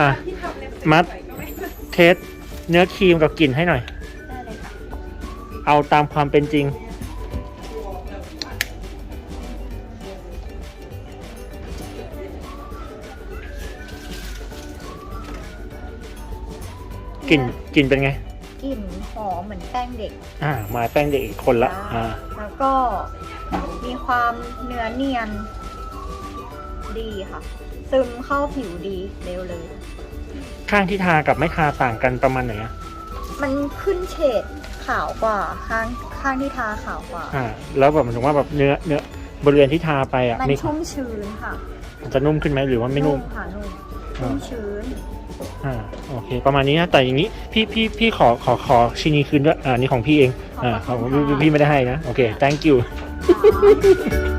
อะ ที่ทำเนี่ยมัดใส่ก็ไม่เทสเนื้อครีมกับกลิ่นให้หน่อย ได้เลยค่ะเอาตามความเป็นจริง กลิ่นกลิ่นเป็นไง กลิ่นหอมเหมือนแป้งเด็ก อ่า มาแป้งเด็กอีกคนละ อ่า แล้วก็มีความเนื้อเนียน ดีค่ะ ซึมเข้าผิวดีเร็วเลย ข้างที่ทากับไม่ทาต่างกันประมาณไหนอะมันขึ้นเฉดขาวกว่าข้างข้างที่ทาขาวกว่า อ่า แล้วแบบหมายถึงว่าแบบเนื้อเนื้อบริเวณที่ทาไปอะมันมีชุ่มชื้นค่ะมันจะนุ่มขึ้นไหมหรือว่าไม่นุ่มค่ะนุ่มอ่าชุ่มชื้นอ่าโอเค ประมาณนี้นะแต่อย่างนี้พี่พี่พี่ขอขอขอชิ้นนี้คืนด้วยอ่านี่ของพี่เองอ่าของพี่พี่พี่ไม่ได้ให้นะ โอเค thank you ค่ะ